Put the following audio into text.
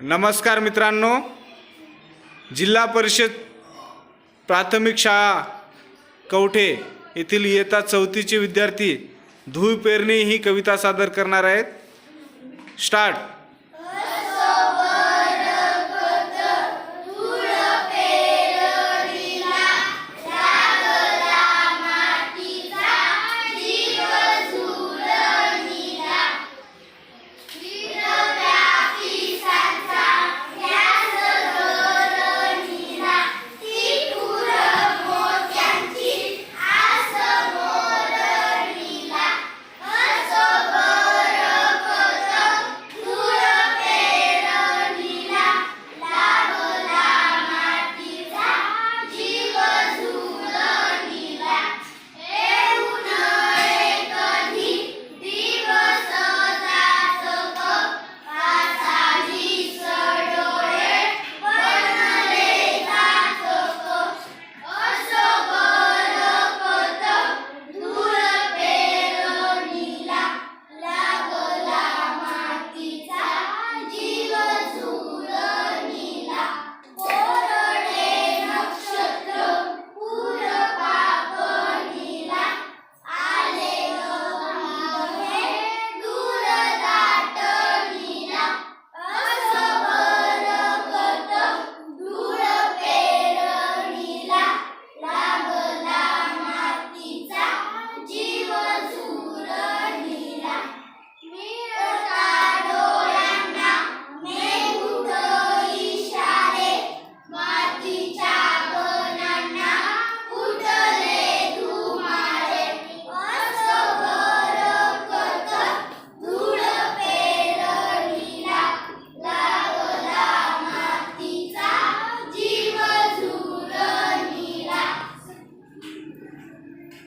नमस्कार मित्रांनो. जिल्हा परिषद प्राथमिक शाळा कवठे येथील इयत्ता चौथीचे विद्यार्थी धूळ पेरणी ही कविता सादर करणार आहेत. स्टार्ट.